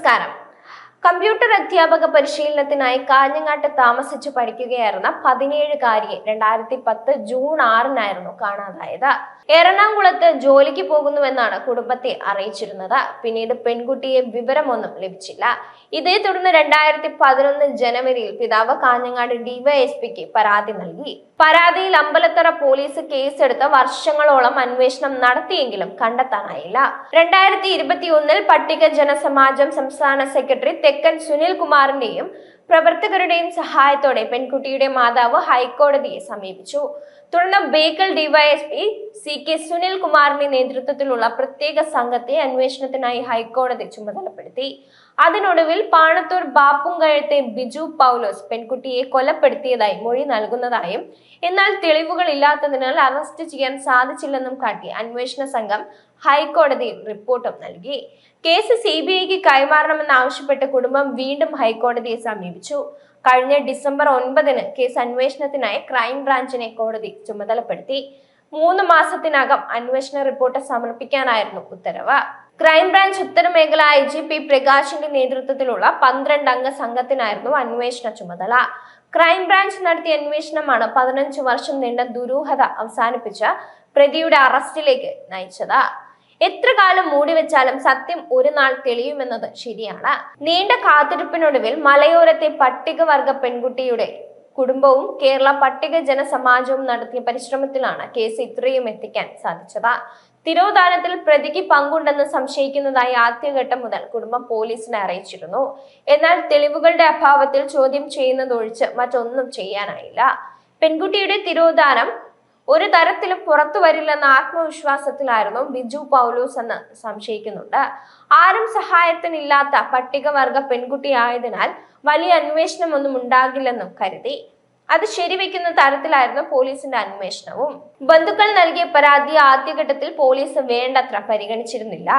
നമസ്കാരം കമ്പ്യൂട്ടർ അധ്യാപക പരിശീലനത്തിനായി കാഞ്ഞങ്ങാട്ട് താമസിച്ചു പഠിക്കുകയായിരുന്ന പതിനേഴുകാരിയെ രണ്ടായിരത്തി പത്ത് ജൂൺ ആറിനായിരുന്നു കാണാതായത്. എറണാകുളത്ത് ജോലിക്ക് പോകുന്നുവെന്നാണ് കുടുംബത്തെ അറിയിച്ചിരുന്നത്. പിന്നീട് പെൺകുട്ടിയെ വിവരമൊന്നും ലഭിച്ചില്ല. ഇതേ തുടർന്ന് രണ്ടായിരത്തി പതിനൊന്ന് ജനുവരിയിൽ പിതാവ് കാഞ്ഞങ്ങാട് ഡിവൈഎസ്പിക്ക് പരാതി നൽകി. പരാതിയിൽ അമ്പലത്തറ പോലീസ് കേസെടുത്ത് വർഷങ്ങളോളം അന്വേഷണം നടത്തിയെങ്കിലും കണ്ടെത്താനായില്ല. രണ്ടായിരത്തി ഇരുപത്തി ഒന്നിൽ പട്ടിക ജനസമാജം സംസ്ഥാന സെക്രട്ടറി തെക്കൻ സുനിൽ കുമാറിന്റെയും പ്രവർത്തകരുടെയും സഹായത്തോടെ പെൺകുട്ടിയുടെ മാതാവ് ഹൈക്കോടതിയെ സമീപിച്ചു. തുടർന്ന് Bekal DYSP C K Sunil കുമാറിന്റെ നേതൃത്വത്തിലുള്ള പ്രത്യേക സംഘത്തെ അന്വേഷണത്തിനായി ഹൈക്കോടതി ചുമതലപ്പെടുത്തി. അതിനൊടുവിൽ പാണത്തൂർ ബാപ്പുങ്കഴത്തെ ബിജു പൗലോസ് പെൺകുട്ടിയെ കൊലപ്പെടുത്തിയതായി മൊഴി നൽകുന്നതായും എന്നാൽ തെളിവുകൾ ഇല്ലാത്തതിനാൽ അറസ്റ്റ് ചെയ്യാൻ സാധിച്ചില്ലെന്നും കാട്ടി അന്വേഷണ സംഘം ഹൈക്കോടതിയിൽ റിപ്പോർട്ടും നൽകി. കേസ് സി ബി ഐക്ക് കൈമാറണമെന്ന് ആവശ്യപ്പെട്ട് കുടുംബം വീണ്ടും ഹൈക്കോടതിയെ സമീപിച്ചു. കഴിഞ്ഞ ഡിസംബർ ഒൻപതിന് കേസ് അന്വേഷണത്തിനായി ക്രൈംബ്രാഞ്ചിനെ കോടതി ചുമതലപ്പെടുത്തി. മൂന്ന് മാസത്തിനകം അന്വേഷണ റിപ്പോർട്ട് സമർപ്പിക്കാനായിരുന്നു ഉത്തരവ്. ക്രൈംബ്രാഞ്ച് ഉത്തരമേഖല ഐ ജി പി പ്രകാശിന്റെ നേതൃത്വത്തിലുള്ള പന്ത്രണ്ട് അംഗ സംഘത്തിനായിരുന്നു അന്വേഷണ ചുമതല. ക്രൈംബ്രാഞ്ച് നടത്തിയ അന്വേഷണമാണ് പതിനഞ്ച് വർഷം നീണ്ട ദുരൂഹത അവസാനിപ്പിച്ച പ്രതിയുടെ അറസ്റ്റിലേക്ക് നയിച്ചത്. എത്ര കാലം മൂടി വെച്ചാലും സത്യം ഒരു നാൾ തെളിയുമെന്നത് ശരിയാണ്. നീണ്ട കാത്തിരിപ്പിനൊടുവിൽ മലയോരത്തെ പട്ടികവർഗ പെൺകുട്ടിയുടെ കുടുംബവും കേരള പട്ടിക ജനസമാജവും നടത്തിയ പരിശ്രമത്തിലാണ് കേസ് ഇത്രയും എത്തിക്കാൻ സാധിച്ചത്. തിരോധാനത്തിൽ പ്രതിക്ക് പങ്കുണ്ടെന്ന് സംശയിക്കുന്നതായി ആദ്യഘട്ടം മുതൽ കുടുംബം പോലീസിനെ അറിയിച്ചിരുന്നു. എന്നാൽ തെളിവുകളുടെ അഭാവത്തിൽ ചോദ്യം ചെയ്യുന്നതൊഴിച്ച് മറ്റൊന്നും ചെയ്യാനായില്ല. പെൺകുട്ടിയുടെ തിരോധാനം ഒരു തരത്തിലും പുറത്തു വരില്ലെന്ന ആത്മവിശ്വാസത്തിലായിരുന്നു ബിജു പൗലൂസ് എന്ന് സംശയിക്കുന്നുണ്ട്. ആരും സഹായത്തിനില്ലാത്ത പട്ടികവർഗ പെൺകുട്ടിയായതിനാൽ വലിയ അന്വേഷണമൊന്നും ഉണ്ടാകില്ലെന്നും കരുതി. അത് ശരിവെക്കുന്ന തരത്തിലായിരുന്നു പോലീസിന്റെ അന്വേഷണവും. ബന്ധുക്കൾ നൽകിയ പരാതി ആദ്യഘട്ടത്തിൽ പോലീസ് വേണ്ടത്ര പരിഗണിച്ചിരുന്നില്ല.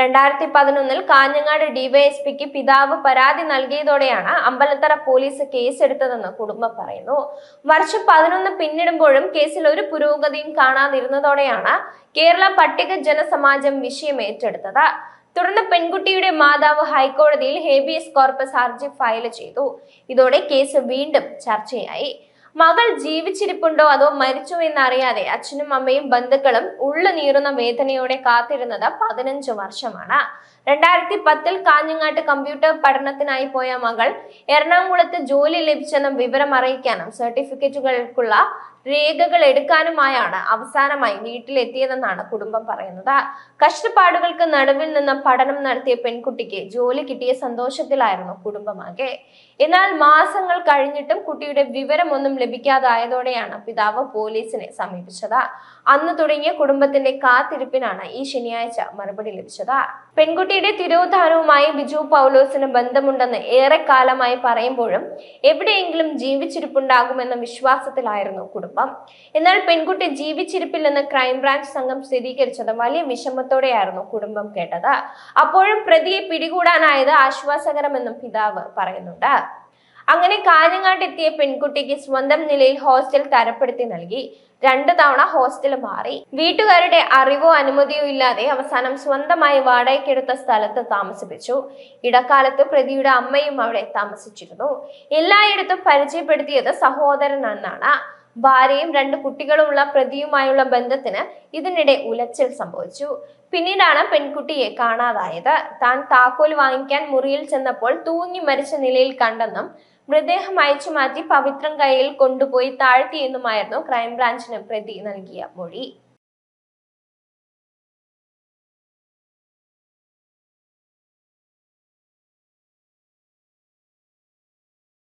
രണ്ടായിരത്തി പതിനൊന്നിൽ കാഞ്ഞങ്ങാട് ഡിവൈഎസ്പിക്ക് പിതാവ് പരാതി നൽകിയതോടെയാണ് അമ്പലത്തറ പോലീസ് കേസെടുത്തതെന്ന് കുടുംബം പറയുന്നു. വർഷം പതിനൊന്ന് പിന്നിടുമ്പോഴും കേസിൽ ഒരു പുരോഗതിയും കാണാതിരുന്നതോടെയാണ് കേരള പട്ടിക ജനസമാജം വിഷയം ഏറ്റെടുത്തത്. തുടർന്ന് പെൺകുട്ടിയുടെ മാതാവ് ഹൈക്കോടതിയിൽ ഹേബിയസ് കോർപ്പസ് ഹർജി ഫയൽ ചെയ്തു. ഇതോടെ കേസ് വീണ്ടും ചർച്ചയായി. മകൾ ജീവിച്ചിരിപ്പുണ്ടോ അതോ മരിച്ചോ എന്നറിയാതെ അച്ഛനും അമ്മയും ബന്ധുക്കളും ഉള്ളു നീറുന്ന വേദനയോടെ കാത്തിരുന്നത് പതിനഞ്ച് വർഷമാണ്. രണ്ടായിരത്തി പത്തിൽ കാഞ്ഞങ്ങാട്ട് കമ്പ്യൂട്ടർ പഠനത്തിനായി പോയ മകൾ എറണാകുളത്ത് ജോലി ലഭിച്ചെന്ന വിവരം അറിയിക്കാനും സർട്ടിഫിക്കറ്റുകൾക്കുള്ള രേഖകൾ എടുക്കാനുമായാണ് അവസാനമായി വീട്ടിലെത്തിയതെന്നാണ് കുടുംബം പറയുന്നത്. കഷ്ടപ്പാടുകൾക്ക് നടുവിൽ നിന്ന് പഠനം നടത്തിയ പെൺകുട്ടിക്ക് ജോലി കിട്ടിയ സന്തോഷത്തിലായിരുന്നു കുടുംബമാകെ. എന്നാൽ മാസങ്ങൾ കഴിഞ്ഞിട്ടും കുട്ടിയുടെ വിവരമൊന്നും ലഭിക്കാതായതോടെയാണ് പിതാവ് പോലീസിനെ സമീപിച്ചത്. അന്ന് തുടങ്ങിയ കുടുംബത്തിന്റെ കാത്തിരിപ്പിനാണ് ഈ ശനിയാഴ്ച മറുപടി ലഭിച്ചത്. പെൺകുട്ടിയുടെ തിരോധാനവുമായി ബിജു പൗലോസിന് ബന്ധമുണ്ടെന്ന് ഏറെക്കാലമായി പറയുമ്പോഴും എവിടെയെങ്കിലും ജീവിച്ചിരിപ്പുണ്ടാകുമെന്ന വിശ്വാസത്തിലായിരുന്നു കുടുംബം. എന്നാൽ പെൺകുട്ടി ജീവിച്ചിരിപ്പില്ലെന്ന് ക്രൈംബ്രാഞ്ച് സംഘം സ്ഥിരീകരിച്ചത് വലിയ വിഷമത്തോടെയായിരുന്നു കുടുംബം കേട്ടത്. അപ്പോഴും പ്രതിയെ പിടികൂടാനായത് ആശ്വാസകരമെന്നും പിതാവ് പറയുന്നുണ്ട്. അങ്ങനെ കാഞ്ഞങ്ങാട്ട് എത്തിയ പെൺകുട്ടിക്ക് സ്വന്തം നിലയിൽ ഹോസ്റ്റൽ തരപ്പെടുത്തി നൽകി. രണ്ടു തവണ ഹോസ്റ്റൽ മാറി. വീട്ടുകാരുടെ അറിവോ അനുമതിയോ ഇല്ലാതെ അവസാനം സ്വന്തമായി വാടകയ്ക്കെടുത്ത സ്ഥലത്ത് താമസിപ്പിച്ചു. ഇടക്കാലത്ത് പ്രതിയുടെ അമ്മയും അവിടെ താമസിച്ചിരുന്നു. എല്ലായിടത്തും പരിചയപ്പെടുത്തിയത് സഹോദരൻ എന്നാണ്. ഭാര്യയും രണ്ട് കുട്ടികളുമുള്ള പ്രതിയുമായുള്ള ബന്ധത്തിന് ഇതിനിടെ ഉലച്ചിൽ സംഭവിച്ചു. പിന്നീടാണ് പെൺകുട്ടിയെ കാണാതായത്. താൻ താക്കോൽ വാങ്ങിക്കാൻ മുറിയിൽ ചെന്നപ്പോൾ തൂങ്ങി മരിച്ച നിലയിൽ കണ്ടെന്നും മൃതദേഹം അയച്ചു മാറ്റി പവിത്രം കൈയിൽ കൊണ്ടുപോയി താഴ്ത്തിയെന്നുമായിരുന്നു ക്രൈംബ്രാഞ്ചിന് പ്രതി നൽകിയ മൊഴി.